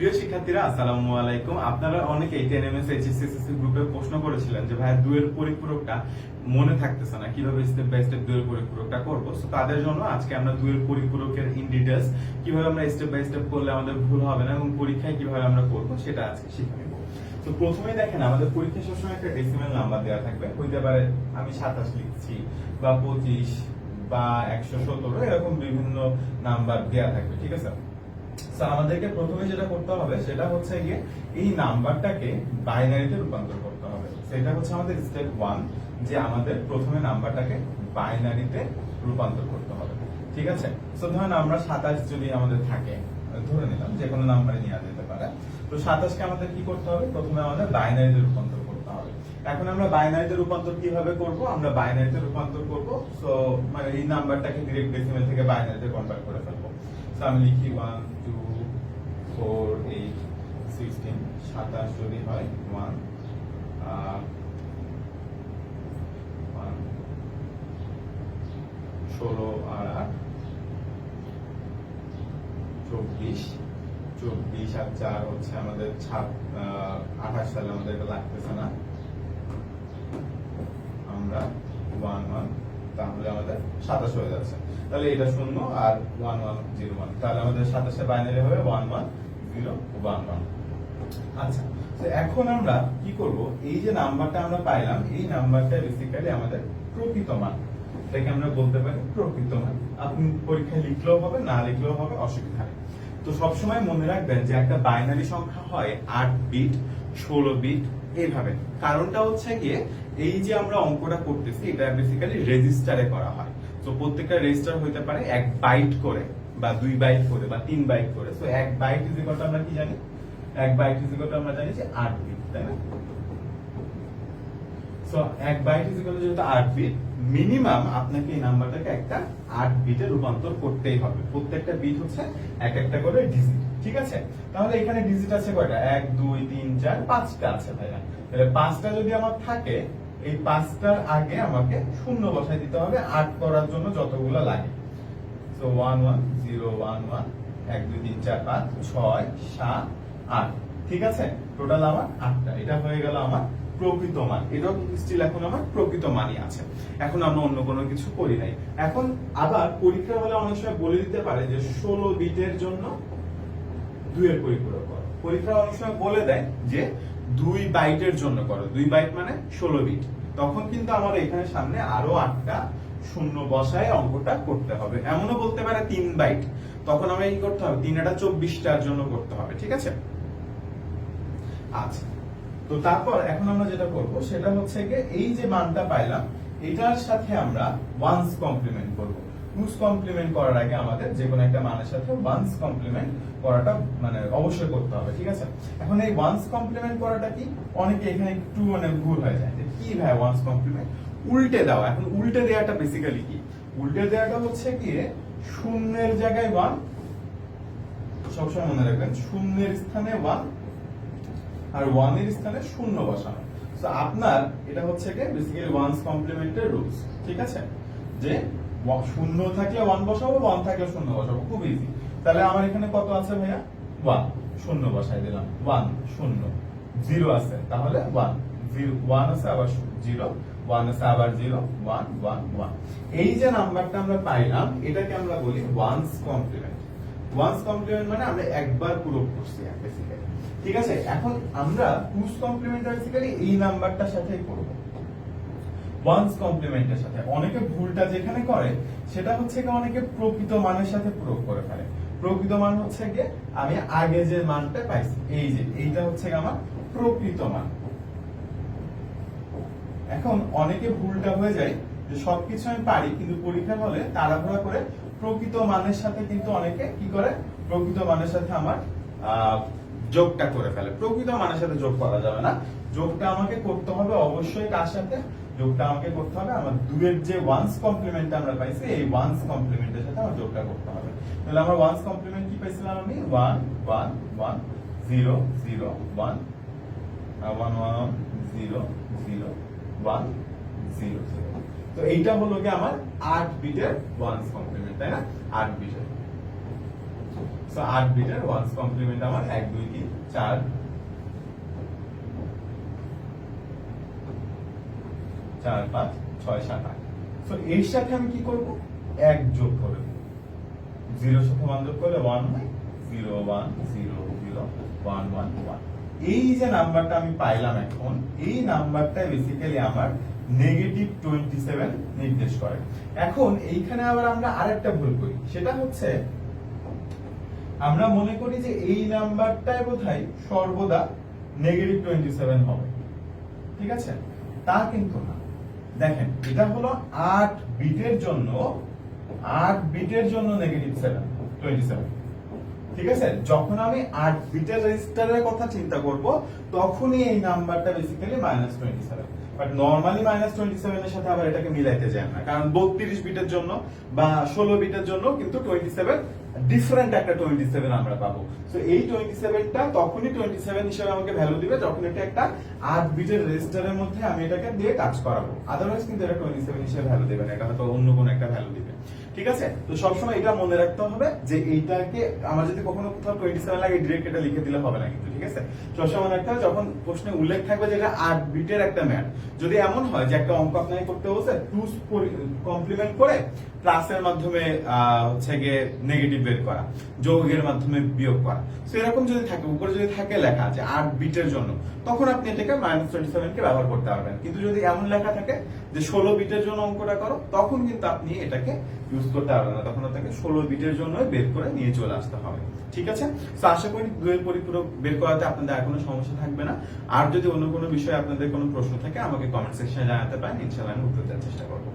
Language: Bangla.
প্রিয় শিক্ষার্থীরা, আসসালামু আলাইকুম। আপনারা অনেকে টেনএমএস এইচএসসি গ্রুপে প্রশ্ন করেছিলেন যে ভাই দুয়ের পরিপূরকটা মনে থাকতেছে না, কীভাবে স্টেপ বাই স্টেপ দুয়ের পরিপূরকটা করব? সো তাদের জন্য আজকে আমরা দুয়ের পরিপূরকের ইন ডিটেইলস কীভাবে আমরা স্টেপ বাই স্টেপ করলে আমাদের ভুল হবে না এবং পরীক্ষায় কীভাবে আমরা করব, সেটা আজকে শিখে নেব। তো প্রথমেই দেখেন, আমাদের পরীক্ষা সবসময় একটা ডেসিমেল নাম্বার দেওয়া থাকবে। হইতে পারে আমি সাতাশ লিখছি বা পঁচিশ বা একশো সতেরো, এরকম বিভিন্ন নাম্বার দেওয়া থাকবে, ঠিক আছে? আমাদেরকে প্রথমে যেটা করতে হবে, সেটা হচ্ছে গিয়ে এই নাম্বারটাকে বাইনারিতে রূপান্তর করতে হবে। সেটা হচ্ছে আমাদের স্টেপ ওয়ান যে আমাদের প্রথমে নাম্বারটাকে বাইনারিতে রূপান্তর করতে হবে। ঠিক আছে? তো ধরেন আমরা সাতাশ যদি আমাদের থাকে, ধরে নিলাম যে কোনো নাম্বারে নেওয়া যেতে পারে। তো সাতাশকে আমাদের কি করতে হবে? প্রথমে আমাদের বাইনারিতে রূপান্তর করতে হবে। এখন আমরা বাইনারিতে রূপান্তর কীভাবে করব? আমরা বাইনারিতে রূপান্তর করব। সো মানে এই নাম্বারটাকে ডিরেক্ট ডেসিমেল থেকে বাইনারিতে কনভার্ট করে ফেলব। তো আমি one two four eight sixteen সাতাশ যদি হয় ওয়ান ষোলো আর আট, চব্বিশ চব্বিশ আর চার হচ্ছে আমাদের ছাপ আঠাশ সালে আমাদের এটা লাগতেছে না। আমরা ওয়ান ওয়ান তাহলে আমাদের সাতাশ হয়ে যাচ্ছে। তাহলে এটা শূন্য আর ওয়ান ওয়ান জিরো ওয়ান তাহলে আমাদের সাতাশে বাইনারি হবে one one zero one one আচ্ছা এখন আমরা কি করব? এই যে নাম্বারটা আমরা পাইলাম, এই নাম্বারটা বেসিক্যালি আমাদের প্রকৃত মান। এটাকে আমরা বলতে পারি প্রকৃত মান। আপনি পরীক্ষায় লিখলেও হবে, না লিখলেও হবে, অসুবিধা তো সবসময় মনে রাখবেন যে একটা বাইনারি সংখ্যা হয় আট বিট ষোলো বিট এইভাবে। কারণটা হচ্ছে গিয়ে, এই যে আমরা অঙ্কটা করতেছি, এটা বেসিক্যালি রেজিস্টারে করা হয়। তো প্রত্যেকটা রেজিস্টার হইতে পারে এক বাইট করে, বা দুই বাইট করে, বা তিন বাইট করে। তো এক বাইট ইজিকলটা আমরা কি জানি? এক বাইট ইজিকলটা আমরা জানি যে আট বিট তাই না? সো এক বাইট ইজ ইকুয়াল যেহেতু আট বিট মিনিমাম আপনাকে এই নাম্বারটাকে একটা আট বিটে রূপান্তর করতেই হবে। প্রত্যেকটা বিট হচ্ছে এক একটা করে ডিজিট ঠিক আছে? তাহলে এখানে ডিজিট আছে কয়টা? এক, দুই, তিন, চার, পাঁচটা আছে ভাইরা তাহলে পাঁচটা যদি আমার থাকে, এই পাঁচটার আগে আমাকে শূন্য বসাই দিতে হবে, আট করার জন্য যতগুলো লাগে। So one one zero one one এক, দুই, তিন, চার, পাঁচ, ছয়, সাত, আট, ঠিক আছে? টোটাল আমার আটটা। এটা হয়ে গেল আমার প্রকৃত মান এটাও স্টিল এখন আমার প্রকৃত মানই আছে। এখন আমরা অন্য কোনো কিছু করি নাই। এখন আবার পরীক্ষা হলে অনেক সময় বলে দিতে পারে যে ষোলো বিটের জন্য দুইয়ের পরিপূরক করো। পরীক্ষা অনেক সময় বলে দেয় যে দুই বাইটের জন্য করো। দুই বাইট মানে ষোলো বিট। তখন কিন্তু আমার এখানে সামনে আরও আটটা শূন্য বসায় অঙ্কটা করতে হবে। এমনও বলতে পারে তিন বাইট। তখন আমরা কি করতে হবে? তিন একটা চব্বিশটার জন্য করতে হবে। ঠিক আছে? আচ্ছা। তো তারপর এখন আমরা যেটা করব সেটা হচ্ছে গিয়ে এই যে মানটা পাইলাম, এটার সাথে আমরা ওয়ান্স কমপ্লিমেন্ট করব। টুস কমপ্লিমেন্ট করার আগে আমাদের যে কোনো একটা মানের সাথে ওয়ান্স কমপ্লিমেন্ট করাটা মানে অবশ্যই করতে হবে, ঠিক আছে? এখন এই ওয়ান্স কমপ্লিমেন্ট করাটা কি? অনেকে এখানে একটু মানে ভুল হয়ে যায় কি ভাই ওয়ান্স কমপ্লিমেন্ট উল্টে দেওয়া, এখন উল্টে দেওয়াটা বেসিক্যালি কি? উল্টে দেওয়াটা হচ্ছে কি শূন্যের জায়গায় ওয়ান সবসময় মনে রাখবেন, শূন্যের স্থানে ওয়ান আর ওয়ানের স্থানে শূন্য বসানো। তো আপনার এটা হচ্ছে কি বেসিক্যালি ওয়ান্স কমপ্লিমেন্টের রুলস ঠিক আছে? যে শূন্য থাকলে ওয়ান বসাবো ওয়ান থাকলে শূন্য বসাবো, খুব ইজি তাহলে আমার এখানে কত আছে ভাইয়া? ওয়ান শূন্য বসাই দিলাম। ওয়ান শূন্য জিরো আছে। তাহলে ওয়ান জিরো ওয়ান আছে, আবার জিরো ওয়ান আছে, আবার জিরো ওয়ান ওয়ান ওয়ান এই যে নাম্বারটা আমরা পাইলাম, এটাকে আমরা বলি ওয়ান্স কমপ্লিমেন্ট ওয়ান্স কমপ্লিমেন্ট মানে আমরা একবার পুরো করছি বেসিক্যালি ঠিক আছে? এখন আমরা টুস কমপ্লিমেন্ট বেসিক্যালি এই নাম্বারটার সাথেই করব ওয়ান্স কমপ্লিমেন্টের সাথে। অনেকে ভুলটা যেখানে করে, সেটা হচ্ছে কি অনেকে প্রকৃত মানের সাথে প্রয়োগ করে ফেলে। প্রকৃত মান হচ্ছে কি আমি আগে যে মানটা পাইছি, এই যে, এইটা হচ্ছে আমার প্রকৃত মান। এখন অনেকে ভুলটা হয়ে যায়, যে সবকিছু আমি পারি, কিন্তু পরীক্ষা হলে তাড়াহুড়া করে প্রকৃত মানের সাথে কিন্তু অনেকে কি করে? প্রকৃত মানের সাথে আমার যোগটা করে ফেলে। প্রকৃত মানের সাথে যোগ করা যাবে না। যোগটা আমাকে করতে হবে অবশ্যই কার সাথে? যোগটা আমাকে করতে হবে আমার দুয়ের যে ওয়ান্স কমপ্লিমেন্ট আমরা পাইছি, এই ওয়ান্স কমপ্লিমেন্টের সাথে আমার যোগটা করতে হবে। তাহলে আমার ওয়ান্স কমপ্লিমেন্ট কি পাইছিলাম আমি? One one one zero zero one one one zero zero one zero zero তো এইটা হলো কি আমার আট বিটের ওয়ান্স কমপ্লিমেন্ট তাই না? আট বিটের। সো আট বিটের ওয়ান্স কমপ্লিমেন্ট আমার, এক, দুই, তিন, চার। চার, পাঁচ, ছয়, সাত, আট। তো এর সাথে আমি কি করব? এক যোগ করে জিরোর সাথে ওয়ান যোগ করলে one zero one zero zero one one one এই যে নাম্বারটা আমি পাইলাম এখন, এই নাম্বারটা বেসিক্যালি আমার নেগেটিভ টোয়েন্টি সেভেন নির্দেশ করে। এখন এইখানে আবার আমরা আরেকটা ভুল করি। সেটা হচ্ছে আমরা মনে করি যে এই নাম্বারটাই বোধহয় সর্বদা নেগেটিভ টোয়েন্টি সেভেন হবে। ঠিক আছে? তা কিন্তু না। দেখেন, এটা হলো আট বিটের জন্য, আট বিটের জন্য নেগেটিভ সেভেন টোয়েন্টি সেভেন ঠিক আছে? যখন আমি আট বিটের রেজিস্টারের কথা চিন্তা করব, তখনই এই নাম্বারটা basically minus twenty seven but normally minus twenty সেভেনের সাথে আবার এটাকে মিলাইতে যায় না। কারণ বত্রিশ বিটের জন্য বা ষোলো বিটের জন্য কিন্তু টোয়েন্টি সেভেন ডিফারেন্ট একটা টোয়েন্টি সেভেন আমরা পাবো। তো এই টোয়েন্টি সেভেনটা তখনই টোয়েন্টি সেভেন হিসেবে আমাকে ভ্যালু দিবে, যখন এটা একটা আট বিটের রেজিস্টারের মধ্যে আমি এটাকে দিয়ে কাজ করাবো। আদারওয়াইজ কিন্তু এটা টোয়েন্টি সেভেন হিসেবে ভ্যালু দেবে না, এটা হয়তো অন্য কোনো একটা ভ্যালু দিবে। ঠিক আছে? তো সবসময় এটা মনে রাখতে হবে যে এইটাকে আমার যদি কখনো কোথাও টোয়েন্টি সেভেন লাগে ডিরেক্ট এটা লিখে দিলে হবে না কিন্তু, ঠিক আছে? সবসময় মনে রাখতে হবে, যখন প্রশ্নে উল্লেখ থাকবে যে এটা আট বিটের একটা ম্যাথ যদি এমন হয় যে একটা অঙ্ক আপনাকে করতে বলছে টু কমপ্লিমেন্ট করে প্লাসের মাধ্যমে হচ্ছে গিয়ে নেগেটিভ বের করা, যৌগের মাধ্যমে বিয়োগ করা। তো এরকম যদি থাকে, উপরে যদি থাকে লেখা যে আট বিটের জন্য, তখন আপনি এটাকে মাইনাস টোয়েন্টি সেভেন কে ব্যবহার করতে পারবেন। কিন্তু যদি এমন লেখা থাকে যে ষোলো বিটের জন্য অঙ্কটা করো, তখন কিন্তু আপনি এটাকে ইউজ করতে পারবেন না। তখন আপনাকে ষোলো বিটের জন্য বের করে নিয়ে চলে আসতে হবে। ঠিক আছে? তো আশা করি দুয়ের পরিপূরক বের করাতে আপনাদের আর কোনো সমস্যা থাকবে না। আর যদি অন্য কোনো বিষয়ে আপনাদের কোনো প্রশ্ন থাকে, আমাকে কমেন্ট সেকশনে জানাতে পারেন। ইনশাল্লাহ আমি উত্তর দেওয়ার চেষ্টা করব।